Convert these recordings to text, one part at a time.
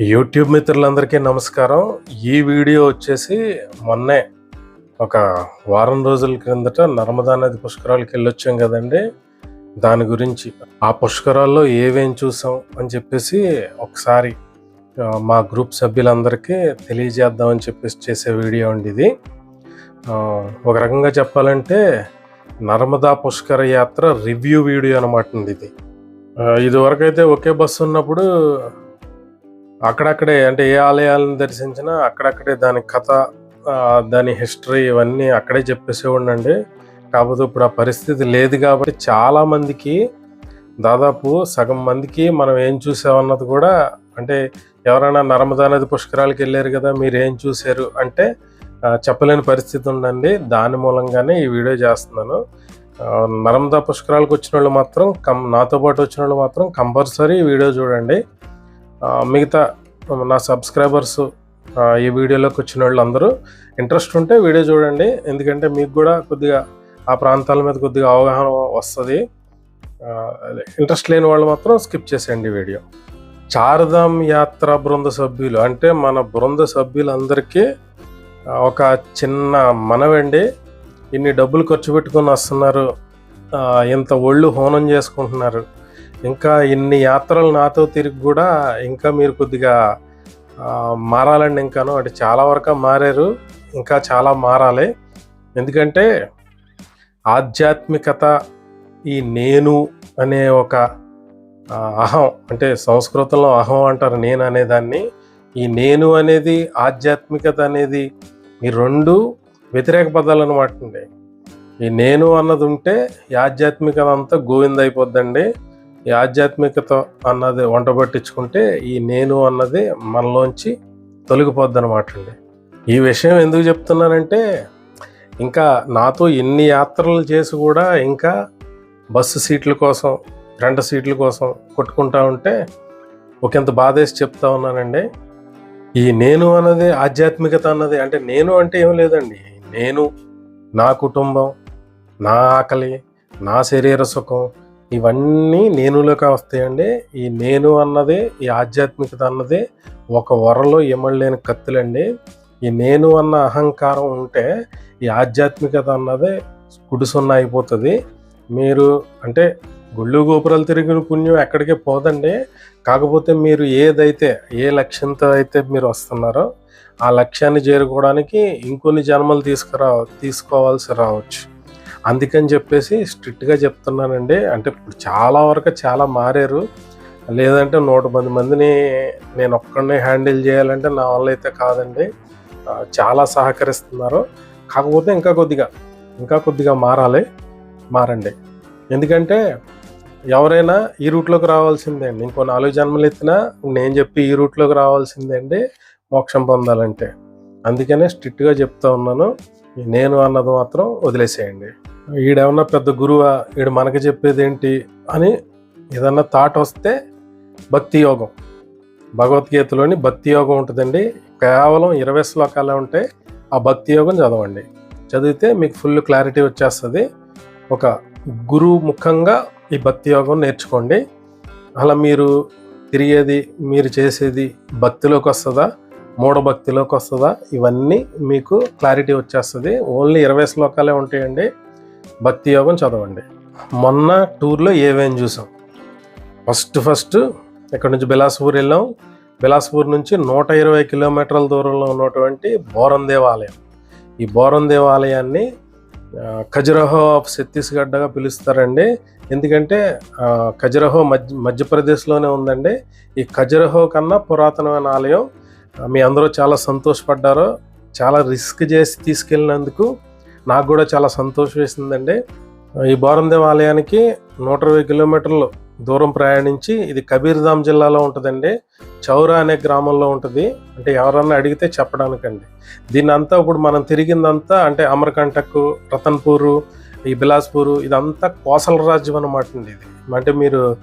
YouTube మిత్రులందరికీ నమస్కారం. ఈ వీడియో వచ్చేసి మొన్నే ఒక వారం రోజుల క్రిందట నర్మదా నది పుష్కరాలకు వెళ్ళొచ్చాం కదండి. దాని గురించి ఆ పుష్కరాల్లో ఏవేం చూసాం అని చెప్పేసి ఒకసారి మా గ్రూప్ సభ్యులందరికీ తెలియజేద్దామని చెప్పేసి చేసే వీడియో అండి ఇది. ఒక రకంగా చెప్పాలంటే నర్మదా పుష్కర యాత్ర రివ్యూ వీడియో అనమాట ఇది. ఇదివరకైతే ఒకే బస్సు ఉన్నప్పుడు అక్కడక్కడే అంటే ఏ ఆలయాలను దర్శించినా అక్కడక్కడే దాని కథ దాని హిస్టరీ ఇవన్నీ అక్కడే చెప్పేసేవాడినండి. కాకపోతే ఇప్పుడు ఆ పరిస్థితి లేదు కాబట్టి చాలా మందికి దాదాపు సగం మందికి మనం ఏం చూసామన్నది కూడా అంటే ఎవరైనా నర్మదా నది పుష్కరాలకు వెళ్ళారు కదా మీరు ఏం చూశారు అంటే చెప్పలేని పరిస్థితి ఉందండి. దాని మూలంగానే ఈ వీడియో చేస్తున్నాను. నర్మదా పుష్కరాలకు వచ్చిన వాళ్ళు మాత్రం కం నాతో పాటు వచ్చిన వాళ్ళు మాత్రం కంపల్సరీ వీడియో చూడండి. మిగతా నా సబ్స్క్రైబర్స్ ఈ వీడియోలోకి వచ్చిన వాళ్ళు అందరూ ఇంట్రెస్ట్ ఉంటే వీడియో చూడండి. ఎందుకంటే మీకు కూడా కొద్దిగా ఆ ప్రాంతాల మీద కొద్దిగా అవగాహన వస్తుంది. ఇంట్రెస్ట్ లేని వాళ్ళు మాత్రం స్కిప్ చేసేయండి వీడియో. చారధామ్ యాత్ర బృంద సభ్యులు అంటే మన బృంద సభ్యులందరికీ ఒక చిన్న మనవండి. ఇన్ని డబ్బులు ఖర్చు పెట్టుకొని వస్తున్నారు. ఇంత ఒళ్ళు హోనం చేసుకుంటున్నారు. ఇంకా ఇన్ని యాత్రలు నాతో తిరిగి కూడా ఇంకా మీరు కొద్దిగా మారాలండి ఇంకాను. అంటే చాలా వరకు మారారు ఇంకా చాలా మారాలి. ఎందుకంటే ఆధ్యాత్మికత ఈ నేను అనే ఒక అహం అంటే సంస్కృతంలో అహం అంటారు నేను అనేదాన్ని ఈ నేను అనేది ఆధ్యాత్మికత అనేది ఈ రెండు వ్యతిరేక పదాలు అనమాట అండి. ఈ నేను అన్నది ఉంటే ఈ ఆధ్యాత్మికత అంతా గోవింద అయిపోద్దండి. ఈ ఆధ్యాత్మికత అన్నది వంట పట్టించుకుంటే ఈ నేను అన్నది మనలోంచి తొలగిపోద్ది అనమాట అండి ఈ విషయం ఎందుకు చెప్తున్నానంటే ఇంకా నాతో ఎన్ని యాత్రలు చేసి కూడా ఇంకా బస్సు సీట్ల కోసం రెండు సీట్ల కోసం కొట్టుకుంటా ఉంటే ఒకంత బాధేసి చెప్తా ఉన్నానండి. ఈ నేను అన్నది ఆధ్యాత్మికత అన్నది అంటే నేను అంటే ఏం లేదండి. నేను నా కుటుంబం నా ఆకలి నా శరీర సుఖం ఇవన్నీ నేనులోకి వస్తాయండి. ఈ నేను అన్నదే ఈ ఆధ్యాత్మికత అన్నది ఒక వరలో ఎమడలేని కత్తులండి. ఈ నేను అన్న అహంకారం ఉంటే ఈ ఆధ్యాత్మికత అన్నదే గుడిసున్న అయిపోతుంది. మీరు అంటే గుళ్ళు గోపురాలు తిరిగిన పుణ్యం ఎక్కడికి పోదండి. కాకపోతే మీరు ఏదైతే ఏ లక్ష్యంతో అయితే మీరు వస్తున్నారో ఆ లక్ష్యాన్ని చేరుకోవడానికి ఇంకొన్ని జన్మలు తీసుకురా తీసుకోవాల్సి రావచ్చు. అందుకని చెప్పేసి స్ట్రిక్ట్గా చెప్తున్నానండి. అంటే ఇప్పుడు చాలా వరకు చాలా మారారు. లేదంటే నూట పది మందిని నేను ఒక్కడిని హ్యాండిల్ చేయాలంటే నా వల్ల అయితే కాదండి. చాలా సహకరిస్తున్నారు. కాకపోతే ఇంకా కొద్దిగా ఇంకా కొద్దిగా మారాలి మారండి. ఎందుకంటే ఎవరైనా ఈ రూట్లోకి రావాల్సిందే అండి. ఇంకో నాలుగు జన్మలు ఎత్తినా నేను చెప్పి ఈ రూట్లోకి రావాల్సిందే అండి మోక్షం పొందాలంటే. అందుకనే స్ట్రిక్ట్గా చెప్తా ఉన్నాను. నేను అన్నది మాత్రం వదిలేసేయండి. ఈడేమన్నా పెద్ద గురువా ఈడు మనకి చెప్పేది ఏంటి అని ఏదన్నా థాట్ వస్తే భక్తి యోగం. భగవద్గీతలోని భక్తి యోగం ఉంటుందండి. కేవలం ఇరవై శ్లోకాలే ఉంటాయి ఆ భక్తి యోగం చదవండి. చదివితే మీకు ఫుల్ క్లారిటీ వచ్చేస్తుంది. ఒక గురువు ముఖంగా ఈ భక్తి యోగం నేర్చుకోండి. అలా మీరు తిరిగేది మీరు చేసేది భక్తిలోకి వస్తుందా మూఢభక్తిలోకి వస్తుందా? ఇవన్నీ మీకు క్లారిటీ వచ్చేస్తుంది. ఓన్లీ ఇరవై శ్లోకాలే ఉంటాయండి. భక్తి యోగం చదవండి. మొన్న టూర్లో ఏవేం చూసాం? ఫస్ట్ ఫస్ట్ ఇక్కడ నుంచి బిలాస్పూర్ వెళ్ళాం. బిలాస్పూర్ నుంచి నూట ఇరవై కిలోమీటర్ల దూరంలో ఉన్నటువంటి బోరం దేవాలయం. ఈ బోరం దేవాలయాన్ని ఖజురహో ఆఫ్ ఛత్తీస్గఢ్గా పిలుస్తారండి. ఎందుకంటే ఖజురహో మధ్య మధ్యప్రదేశ్లోనే ఉందండి. ఈ ఖజురహో కన్నా పురాతనమైన ఆలయం. మీ అందరూ చాలా సంతోషపడ్డారు. చాలా రిస్క్ చేసి తీసుకెళ్ళినందుకు నాకు కూడా చాలా సంతోషం వేసిందండి. ఈ బోరందేవ్ ఆలయానికి నూట ఇరవై కిలోమీటర్లు దూరం ప్రయాణించి ఇది కబీర్ధామ్ జిల్లాలో ఉంటుందండి. చౌరా అనే గ్రామంలో ఉంటుంది. అంటే ఎవరన్నా అడిగితే చెప్పడానికండి. దీన్ని అంతా ఇప్పుడు మనం తిరిగిందంతా అంటే అమర్కంటక్ రతన్పూరు ఈ బిలాస్పూరు ఇదంతా కోసల రాజ్యం అనమాట అండి ఇది. అంటే మీరు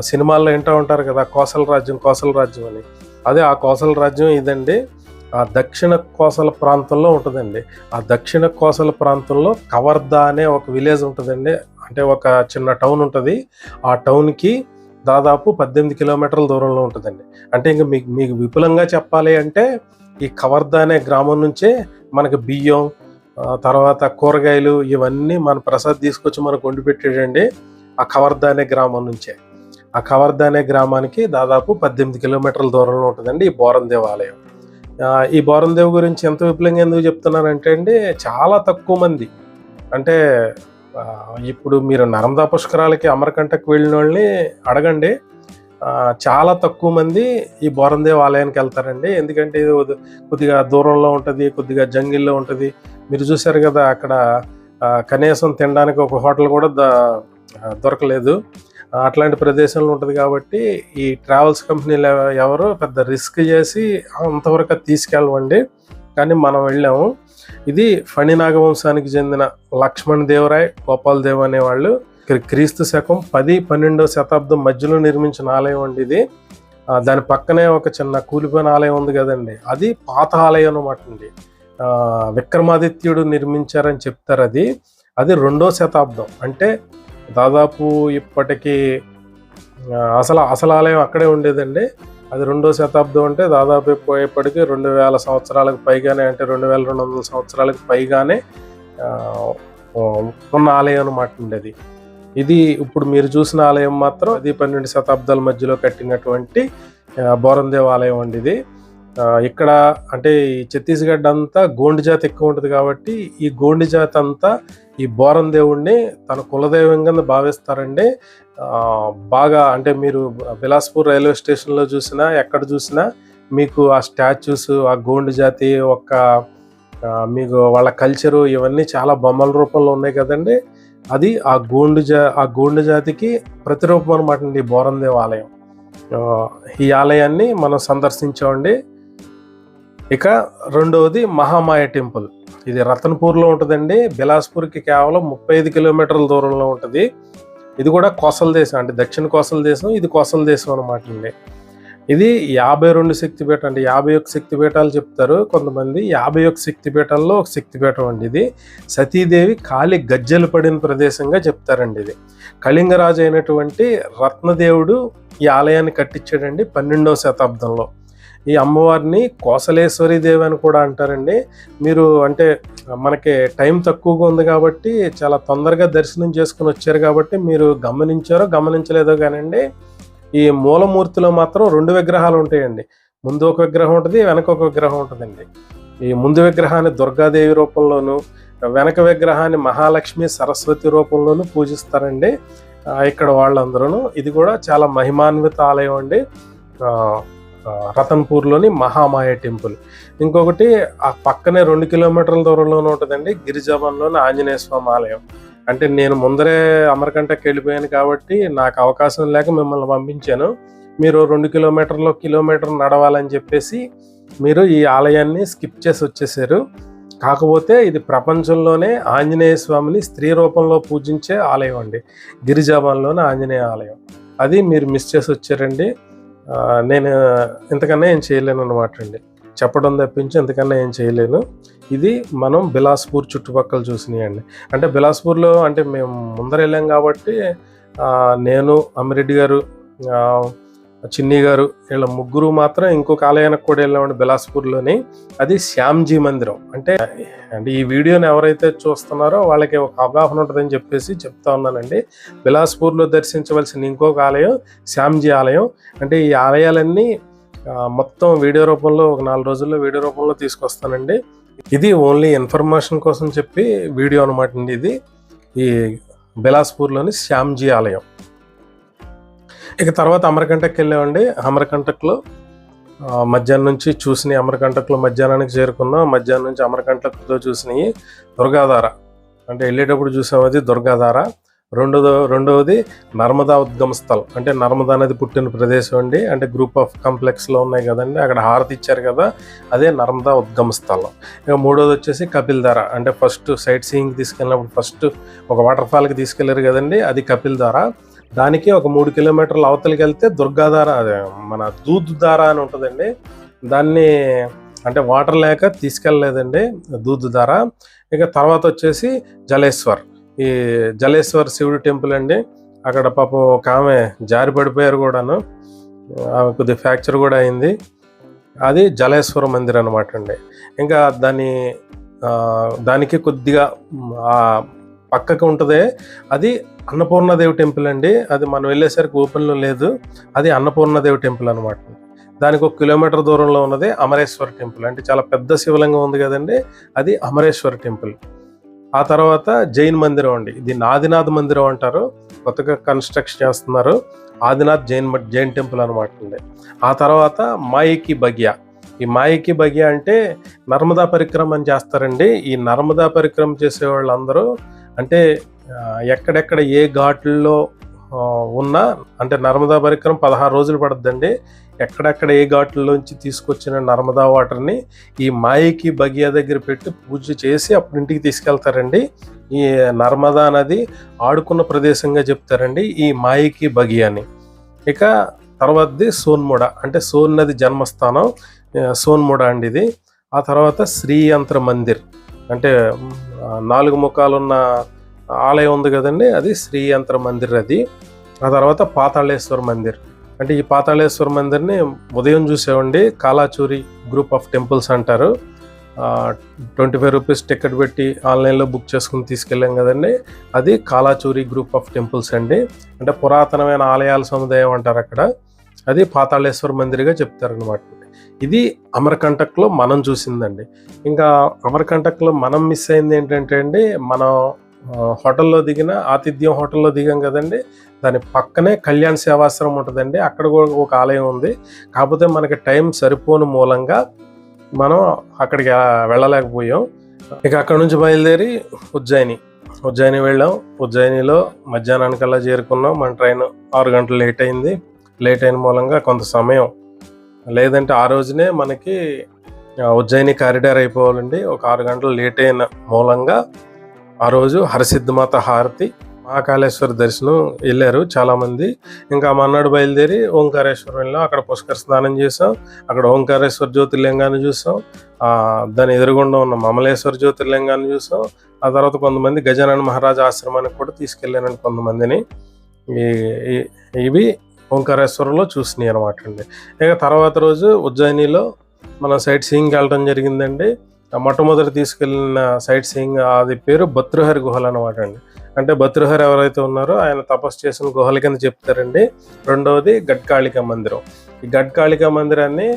సినిమాల్లో వింటూ ఉంటారు కదా కోసల రాజ్యం కోసల రాజ్యం అని. అదే ఆ కోసల రాజ్యం ఇదండి. ఆ దక్షిణ కోసల ప్రాంతంలో ఉంటుందండి. ఆ దక్షిణ కోసల ప్రాంతంలో కవర్దా అనే ఒక విలేజ్ ఉంటుందండి. అంటే ఒక చిన్న టౌన్ ఉంటుంది. ఆ టౌన్కి దాదాపు పద్దెనిమిది కిలోమీటర్ల దూరంలో ఉంటుందండి. అంటే ఇంకా మీకు మీకు విపులంగా చెప్పాలి అంటే ఈ కవర్దా అనే గ్రామం నుంచే మనకి బియ్యం తర్వాత కూరగాయలు ఇవన్నీ మన ప్రసాద్ తీసుకొచ్చి మనకు వండి పెట్టాడండి ఆ కవర్దా అనే గ్రామం నుంచే. ఆ కవర్దా అనే గ్రామానికి దాదాపు పద్దెనిమిది కిలోమీటర్ల దూరంలో ఉంటుందండి ఈ బోరం దేవాలయం. ఈ బోరందేవ్ గురించి ఎంత విపులంగా ఎందుకు చెప్తున్నానంటే అండి చాలా తక్కువ మంది. అంటే ఇప్పుడు మీరు నర్మదా పుష్కరాలకి అమరకంటకు వెళ్ళిన వాళ్ళని అడగండి. చాలా తక్కువ మంది ఈ బోరందేవ్ ఆలయానికి వెళ్తారండి. ఎందుకంటే ఇది కొద్దిగా దూరంలో ఉంటుంది కొద్దిగా జంగిల్లో ఉంటుంది. మీరు చూసారు కదా అక్కడ కనీసం తినడానికి ఒక హోటల్ కూడా ద- దొరకలేదు. అట్లాంటి ప్రదేశంలో ఉంటుంది కాబట్టి ఈ ట్రావెల్స్ కంపెనీలు ఎవరు పెద్ద రిస్క్ చేసి అంతవరకు తీసుకెళ్ళవండి. కానీ మనం వెళ్ళాము. ఇది ఫణి నాగవంశానికి చెందిన లక్ష్మణ్ దేవరాయ్ గోపాల్ దేవ్ అనేవాళ్ళు. క్రీస్తు శకం పది పన్నెండో శతాబ్దం మధ్యలో నిర్మించిన ఆలయం అండి ఇది. దాని పక్కనే ఒక చిన్న కూలిపోయిన ఆలయం ఉంది కదండి. అది పాత ఆలయం అనమాట అండి. విక్రమాదిత్యుడు నిర్మించారని చెప్తారు అది. అది రెండో శతాబ్దం. అంటే దాదాపు ఇప్పటికీ అసలు అసలు ఆలయం అక్కడే ఉండేదండి. అది రెండో శతాబ్దం అంటే దాదాపు పోయేప్పటికీ రెండు వేల సంవత్సరాలకు పైగానే అంటే రెండు వేల రెండు వందల సంవత్సరాలకు పైగానే ఉన్న ఆలయం అనమాట ఉండేది. ఇది ఇప్పుడు మీరు చూసిన ఆలయం మాత్రం అది పన్నెండు శతాబ్దాల మధ్యలో కట్టినటువంటి బోరం బోరందేవ్ ఆలయం అండి ఇది. ఇక్కడ అంటే ఈ ఛత్తీస్గఢ్ అంతా గోండి జాతి ఎక్కువ ఉంటుంది కాబట్టి ఈ గోండి జాతి అంతా ఈ బోరం దేవుణ్ణి తన కులదైవం కింద భావిస్తారండి. బాగా అంటే మీరు బిలాస్పూర్ రైల్వే స్టేషన్లో చూసినా ఎక్కడ చూసినా మీకు ఆ స్టాచ్యూస్ ఆ గోండు జాతి ఒక మీకు వాళ్ళ కల్చరు ఇవన్నీ చాలా బొమ్మల రూపంలో ఉన్నాయి కదండి. అది ఆ గోండు జా ఆ గోండు జాతికి ప్రతిరూపం అనమాట అండి ఈ బోరందేవ్ ఆలయం. ఈ ఆలయాన్ని మనం సందర్శించామండి. ఇక రెండవది మహామాయ టెంపుల్. ఇది రతన్పూర్లో ఉంటుందండి. బిలాస్పూర్కి కేవలం ముప్పై ఐదు కిలోమీటర్ల దూరంలో ఉంటుంది. ఇది కూడా కోసల దేశం అంటే దక్షిణ కోసల దేశం ఇది కోసల దేశం అనమాట అండి. ఇది యాభై రెండు శక్తిపీఠం అంటే యాభై ఒక్క శక్తిపీఠాలు చెప్తారు. కొంతమంది యాభై ఒక్క శక్తిపీఠాల్లో ఒక శక్తిపీఠం అండి ఇది. సతీదేవి కాలి గజ్జెలు పడిన ప్రదేశంగా చెప్తారండి ఇది. కళింగరాజు అయినటువంటి రత్నదేవుడు ఈ ఆలయాన్ని కట్టించాడండి పన్నెండవ శతాబ్దంలో. ఈ అమ్మవారిని కోసలేశ్వరి దేవి అని కూడా అంటారండి. మీరు అంటే మనకి టైం తక్కువగా ఉంది కాబట్టి చాలా తొందరగా దర్శనం చేసుకుని వచ్చారు కాబట్టి మీరు గమనించారో గమనించలేదో కానండి ఈ మూలమూర్తిలో మాత్రం రెండు విగ్రహాలు ఉంటాయండి. ముందు ఒక విగ్రహం ఉంటుంది వెనక ఒక విగ్రహం ఉంటుందండి. ఈ ముందు విగ్రహాన్ని దుర్గాదేవి రూపంలోను వెనక విగ్రహాన్ని మహాలక్ష్మి సరస్వతి రూపంలోను పూజిస్తారండి. ఇక్కడ వాళ్ళందరూ ఇది కూడా చాలా మహిమాన్విత ఆలయం అండి. రతన్పూర్లోని మహామాయ టెంపుల్. ఇంకొకటి ఆ పక్కనే రెండు కిలోమీటర్ల దూరంలోనే ఉంటుందండి గిరిజావన్లోని ఆంజనేయ స్వామి ఆలయం. అంటే నేను ముందరే అమరకంటకి వెళ్ళిపోయాను కాబట్టి నాకు అవకాశం లేక మిమ్మల్ని పంపించాను. మీరు రెండు కిలోమీటర్లు కిలోమీటర్ నడవాలని చెప్పేసి మీరు ఈ ఆలయాన్ని స్కిప్ చేసి వచ్చేసారు. కాకపోతే ఇది ప్రపంచంలోనే ఆంజనేయ స్వామిని స్త్రీ రూపంలో పూజించే ఆలయం అండి. గిరిజావన్లోని ఆంజనేయ ఆలయం. అది మీరు మిస్ చేసి వచ్చారండి. నేను ఇంతకన్నా ఏం చేయలేను అనమాట అండి. చెప్పడం తప్పించి ఇంతకన్నా ఏం చేయలేను. ఇది మనం బిలాస్పూర్ చుట్టుపక్కల చూసినాయండి. అంటే బిలాస్పూర్లో అంటే మేము ముందర వెళ్ళాం కాబట్టి నేను అమ్మిరెడ్డి గారు చిన్ని గారు వీళ్ళ ముగ్గురు మాత్రం ఇంకొక ఆలయానికి కూడా వెళ్ళామండి బిలాస్పూర్లోని. అది శ్యామ్జీ మందిరం. అంటే అంటే ఈ వీడియోని ఎవరైతే చూస్తున్నారో వాళ్ళకి ఒక అవగాహన ఉంటుందని చెప్పేసి చెప్తా ఉన్నానండి. బిలాస్పూర్లో దర్శించవలసిన ఇంకొక ఆలయం శ్యామ్జీ ఆలయం. అంటే ఈ ఆలయాలన్నీ మొత్తం వీడియో రూపంలో ఒక నాలుగు రోజుల్లో వీడియో రూపంలో తీసుకొస్తానండి. ఇది ఓన్లీ ఇన్ఫర్మేషన్ కోసం చెప్పి వీడియో అనమాట అండి ఇది. ఈ బిలాస్పూర్లోని శ్యామ్జీ ఆలయం. ఇక తర్వాత అమరకంటకి వెళ్ళామండి. అమరకంటక్లో మధ్యాహ్నం నుంచి చూసినాయి అమరకంటక్లో మధ్యాహ్నానికి చేరుకున్నాం. మధ్యాహ్నం నుంచి అమరకంటక్లో చూసినాయి దుర్గాధార. అంటే వెళ్ళేటప్పుడు చూసాం అది దుర్గాధార. రెండోదో రెండవది నర్మదా ఉద్గమ స్థలం. అంటే నర్మదా నది పుట్టిన ప్రదేశం అండి. అంటే గ్రూప్ ఆఫ్ కాంప్లెక్స్లో ఉన్నాయి కదండి. అక్కడ హారతి ఇచ్చారు కదా. అదే నర్మదా ఉద్గమ స్థలం. ఇక మూడోది వచ్చేసి కపిల్ధార. అంటే ఫస్ట్ సైట్ సీయింగ్ తీసుకెళ్ళినప్పుడు ఫస్ట్ ఒక వాటర్ ఫాల్కి కదండి. అది కపిల్ధార. దానికి ఒక మూడు కిలోమీటర్ల అవతలికి వెళ్తే దుర్గాధార అదే మన దూద్ ధార అని ఉంటుందండి. దాన్ని అంటే వాటర్ లేక తీసుకెళ్ళలేదండి దూద్ ధార ఇక తర్వాత వచ్చేసి జలేశ్వర్. ఈ జలేశ్వర్ శివుడి టెంపుల్ అండి. అక్కడ పాపం ఒక ఆమె జారి పడిపోయారు కూడాను. ఆమె కొద్దిగా ఫ్రాక్చర్ కూడా అయింది. అది జలేశ్వర మందిర్ అనమాట అండి. ఇంకా దాని దానికి కొద్దిగా పక్కకు ఉంటుంది. అది అన్నపూర్ణదేవి టెంపుల్ అండి. అది మనం వెళ్ళేసరికి ఓపెన్లో లేదు. అది అన్నపూర్ణదేవి టెంపుల్ అనమాట దానికి ఒక కిలోమీటర్ దూరంలో ఉన్నది అమరేశ్వర టెంపుల్. అంటే చాలా పెద్ద శివలింగం ఉంది కదండి. అది అమరేశ్వర టెంపుల్. ఆ తర్వాత జైన్ మందిరం అండి. దీన్ని ఆదినాథ్ మందిరం అంటారు. కొత్తగా కన్స్ట్రక్షన్ చేస్తున్నారు. ఆదినాథ్ జైన్ జైన్ టెంపుల్ అనమాట అండి. ఆ తర్వాత మాయికి బగియా. ఈ మాయకి బగియా అంటే నర్మదా పరిక్రమ అని చేస్తారండి. ఈ నర్మదా పరిక్రమ చేసే వాళ్ళందరూ అంటే ఎక్కడెక్కడ ఏ ఘాట్లలో ఉన్న ఉన్నా అంటే నర్మదా పరికరం పదహారు రోజులు పడుతుందండి ఎక్కడెక్కడ ఏ ఘాట్లలోంచి తీసుకొచ్చిన నర్మదా వాటర్ని ఈ మాయకి బగియా దగ్గర పెట్టి పూజ చేసి అప్పుడు ఇంటికి తీసుకెళ్తారండి. ఈ నర్మదా నది ఆడుకున్న ప్రదేశంగా చెప్తారండి ఈ మాయకి బగియాని ఇక తర్వాతది సోన్ముడ అంటే సోన్ నది జన్మస్థానం సోన్ముడ అండి ఇది. ఆ తర్వాత శ్రీయంత్ర మందిర్. అంటే నాలుగు ముఖాలున్న ఆలయం ఉంది కదండి అది శ్రీయంత్ర మందిర్ అది. ఆ తర్వాత పాతాళేశ్వర మందిర్. అంటే ఈ పాతాళేశ్వర మందిర్ని ఉదయం చూసామండి కాలాచూరి గ్రూప్ ఆఫ్ టెంపుల్స్ అంటారు. ట్వంటీ ఫైవ్ రూపీస్ టికెట్ పెట్టి ఆన్లైన్లో బుక్ చేసుకుని తీసుకెళ్ళాం కదండి. అది కాలాచూరి గ్రూప్ ఆఫ్ టెంపుల్స్ అండి. అంటే పురాతనమైన ఆలయాల సముదాయం అంటారు అక్కడ. అది పాతాళేశ్వర మందిర్గా చెప్తారనమాట ఇది అమరకంటక్లో మనం చూసిందండి. ఇంకా అమరకంటక్లో మనం మిస్ అయింది ఏంటంటే అండి మనం హోటల్లో దిగిన ఆతిథ్యం హోటల్లో దిగాం కదండి దాని పక్కనే కళ్యాణ్ సేవాశ్రమం ఉంటుందండి. అక్కడ కూడా ఒక ఆలయం ఉంది. కాకపోతే మనకి టైం సరిపోని మూలంగా మనం అక్కడికి వెళ్ళలేకపోయాం. ఇక అక్కడ నుంచి బయలుదేరి ఉజ్జయిని ఉజ్జయిని వెళ్ళాం. ఉజ్జయినిలో మధ్యాహ్నానికల్లా చేరుకున్నాం. మన ట్రైన్ ఆరు గంటలు లేట్ అయింది. లేట్ అయిన మూలంగా కొంత సమయం లేదంటే ఆ రోజునే మనకి ఉజ్జయిని కారిడార్ అయిపోవాలండి. ఒక ఆరు గంటలు లేట్ అయిన మూలంగా ఆ రోజు హరసిద్ధమాత హారతి మహాకాళేశ్వర దర్శనం వెళ్ళారు చాలామంది. ఇంకా మన్నాడు బయలుదేరి ఓంకారేశ్వరం వెళ్ళాం అక్కడ పుష్కర స్నానం చేసాం అక్కడ ఓంకారేశ్వర జ్యోతిర్లింగాన్ని చూసాం దాని ఎదురుగుండా ఉన్న మమలేశ్వర జ్యోతిర్లింగాన్ని చూసాం ఆ తర్వాత కొంతమంది గజానన్ మహారాజా ఆశ్రమానికి కూడా తీసుకెళ్ళానండి కొంతమందిని. ఈ- ఇవి ఓంకారేశ్వరంలో చూసినాయి అనమాట అండి. ఇక తర్వాత రోజు ఉజ్జయినిలో మనం సైట్ సీయింగ్కి వెళ్ళడం జరిగిందండి. మొట్టమొదటి తీసుకెళ్ళిన సైట్ సీయింగ్ అది పేరు భతృహరి గుహలు అనమాట అండి. అంటే భతృహరి ఎవరైతే ఉన్నారో ఆయన తపస్సు చేసిన గుహల కింద చెప్తారండి. రెండవది గడ్కాళిక మందిరం. ఈ గడ్కాళిక మందిరాన్ని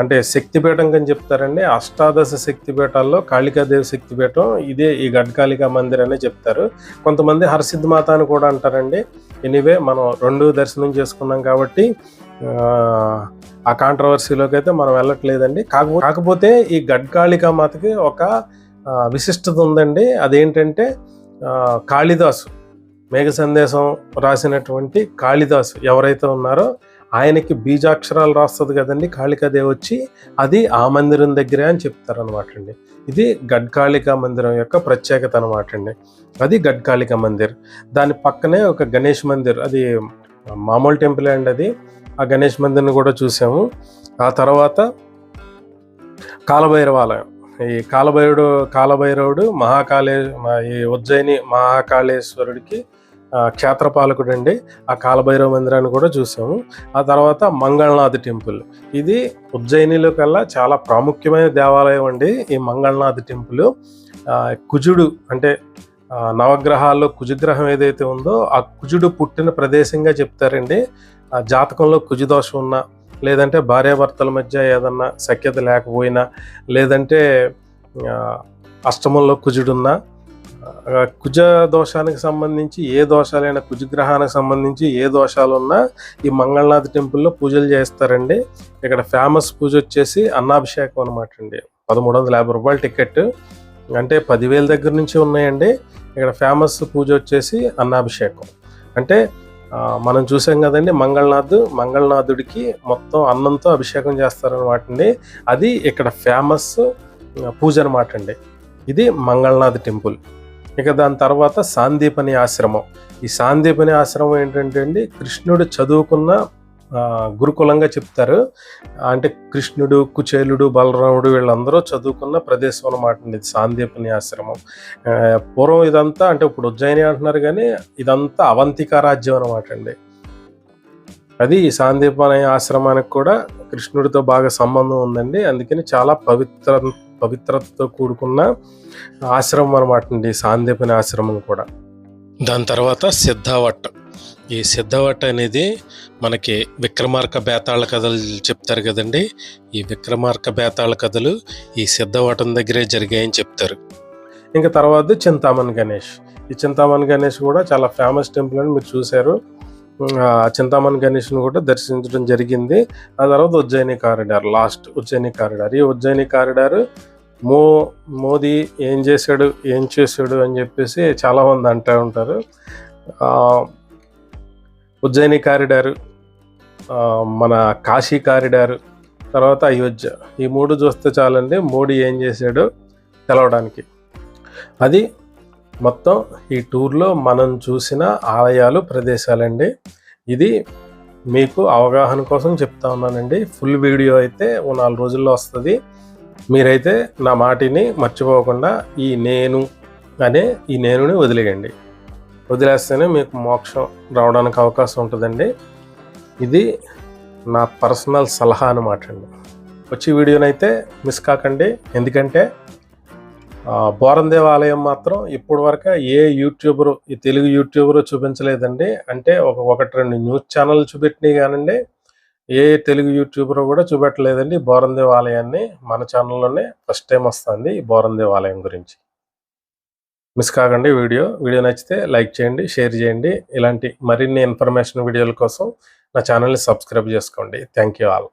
అంటే శక్తిపీఠం కింద చెప్తారండి. అష్టాదశ శక్తిపీఠాల్లో కాళికాదేవి శక్తిపీఠం ఇదే ఈ గడ్కాళిక మందిర్ అనే చెప్తారు. కొంతమంది హర్సిద్ధ మాత అని కూడా అంటారండి. ఎనీవే మనం రెండు దర్శనం చేసుకున్నాం కాబట్టి ఆ, కాంట్రవర్సీలోకి అయితే మనం వెళ్ళట్లేదండి. కాకపోతే కాకపోతే ఈ గడ్కాళిక మాతకి ఒక విశిష్టత ఉందండి. అదేంటంటే కాళిదాసు మేఘ సందేశం రాసినటువంటి కాళిదాసు ఎవరైతే ఉన్నారో ఆయనకి బీజాక్షరాలు రాస్తుంది కదండి కాళికాదేవి వచ్చి అది ఆ మందిరం దగ్గరే అని చెప్తారనమాట అండి. ఇది గడ్కాళిక మందిరం యొక్క ప్రత్యేకత అనమాట అండి. అది గడ్కాళిక మందిర్. దాని పక్కనే ఒక గణేష్ మందిర్. అది మామూలు టెంపుల్ అండి అది. ఆ గణేష్ మందిర్ని కూడా చూసాము. ఆ తర్వాత కాలభైరవాలయం. ఈ కాలభైరుడు కాలభైరవుడు మహాకాళే మా- ఈ ఉజ్జయిని మహాకాళేశ్వరుడికి క్షేత్రపాలకుడు అండి ఆ కాలభైరవ మందిరాన్ని కూడా చూసాము. ఆ తర్వాత మంగళనాథ్ టెంపుల్. ఇది ఉజ్జయినిలో కల్లా చాలా ప్రాముఖ్యమైన దేవాలయం అండి ఈ మంగళనాథ్ టెంపుల్. కుజుడు అంటే నవగ్రహాల్లో కుజగ్రహం ఏదైతే ఉందో ఆ కుజుడు పుట్టిన ప్రదేశంగా చెప్తారండి. ఆ జాతకంలో కుజుదోషం ఉన్నా లేదంటే భార్యాభర్తల మధ్య ఏదన్నా సఖ్యత లేకపోయినా లేదంటే అష్టమంలో కుజుడున్నా కుజ దోషానికి సంబంధించి ఏ దోషాలైనా కుజగ్రహానికి సంబంధించి ఏ దోషాలు ఉన్నా ఈ మంగళనాథ్ టెంపుల్లో పూజలు చేస్తారండి. ఇక్కడ ఫేమస్ పూజ వచ్చేసి అన్నాభిషేకం అనమాట అండి. పదమూడు వందల యాభై రూపాయల టికెట్. అంటే పదివేల దగ్గర నుంచి ఉన్నాయండి. ఇక్కడ ఫేమస్ పూజ వచ్చేసి అన్నాభిషేకం. అంటే మనం చూసాం కదండి మంగళనాథ్ మంగళనాథుడికి మొత్తం అన్నంతో అభిషేకం చేస్తారనమాట అండి. అది ఇక్కడ ఫేమస్ పూజ అనమాట అండి. ఇది మంగళనాథ్ టెంపుల్. ఇక దాని తర్వాత సాందీపని ఆశ్రమం. ఈ సాందీపని ఆశ్రమం ఏంటంటే అండి కృష్ణుడు చదువుకున్న గురుకులంగా చెప్తారు. అంటే కృష్ణుడు కుచేలుడు బలరాముడు వీళ్ళందరూ చదువుకున్న ప్రదేశం అనమాట అండి ఇది సాందీపని ఆశ్రమం. పూర్వం ఇదంతా అంటే ఇప్పుడు ఉజ్జయిని అంటున్నారు కానీ ఇదంతా అవంతిక రాజ్యం అనమాట అండి. అది ఈ సాందీపని ఆశ్రమానికి కూడా కృష్ణుడితో బాగా సంబంధం ఉందండి. అందుకని చాలా పవిత్ర పవిత్రతతో కూడుకున్న ఆశ్రమం అనమాట అండి. సాందీపని ఆశ్రమం కూడా. దాని తర్వాత సిద్ధావట్. ఈ సిద్ధవట్ అనేది మనకి విక్రమార్క బేతాళ కథలు చెప్తారు కదండి. ఈ విక్రమార్క బేతాళ కథలు ఈ సిద్ధవటం దగ్గరే జరిగాయని చెప్తారు. ఇంకా తర్వాత చింతామణి గణేష్. ఈ చింతామణి గణేష్ కూడా చాలా ఫేమస్ టెంపుల్ అని మీరు చూశారు. చింతామణి గణేష్ని కూడా దర్శించడం జరిగింది. ఆ తర్వాత Ujjaini corridor last Ujjaini corridor. ఈ ఉజ్జయిని కారిడార్ మో మోదీ ఏం చేశాడు ఏం చేశాడు అని చెప్పేసి చాలామంది అంటూ ఉంటారు. ఉజ్జయిని కారిడార్ మన కాశీ కారిడార్ తర్వాత అయోధ్య. ఈ మూడు చూస్తే చాలండి మోడీ ఏం చేశాడు తెలవడానికి. అది మొత్తం ఈ టూర్లో మనం చూసిన ఆలయాలు ప్రదేశాలండి. ఇది మీకు అవగాహన కోసం చెప్తా ఉన్నానండి. ఫుల్ వీడియో అయితే ఓ నాలుగు రోజుల్లో వస్తుంది. మీరైతే నా మాటిని మర్చిపోకుండా ఈ నేను అనే ఈ నేనుని వదిలేయండి. వదిలేస్తేనే మీకు మోక్షం రావడానికి అవకాశం ఉంటుందండి. ఇది నా పర్సనల్ సలహా అనమాట అండి. వచ్చి వీడియోనైతే మిస్ కాకండి. ఎందుకంటే బోరం దేవాలయం మాత్రం ఇప్పటి వరకు ఏ యూట్యూబరు ఈ తెలుగు యూట్యూబరు చూపించలేదండి. అంటే ఒక ఒకటి రెండు న్యూస్ ఛానల్ చూపెట్టినాయి కానండి ఏ తెలుగు యూట్యూబర్ కూడా చూపెట్టలేదండి బోరం దేవాలయాన్ని మన ఛానల్లోనే ఫస్ట్ టైం వస్తుంది ఈ బోరం దేవాలయం గురించి. మిస్ కాకండి వీడియో. వీడియో నచ్చితే లైక్ చేయండి షేర్ చేయండి. ఇలాంటి మరిన్ని ఇన్ఫర్మేషన్ వీడియోల కోసం నా ఛానల్ని సబ్స్క్రైబ్ చేసుకోండి. Thank you all.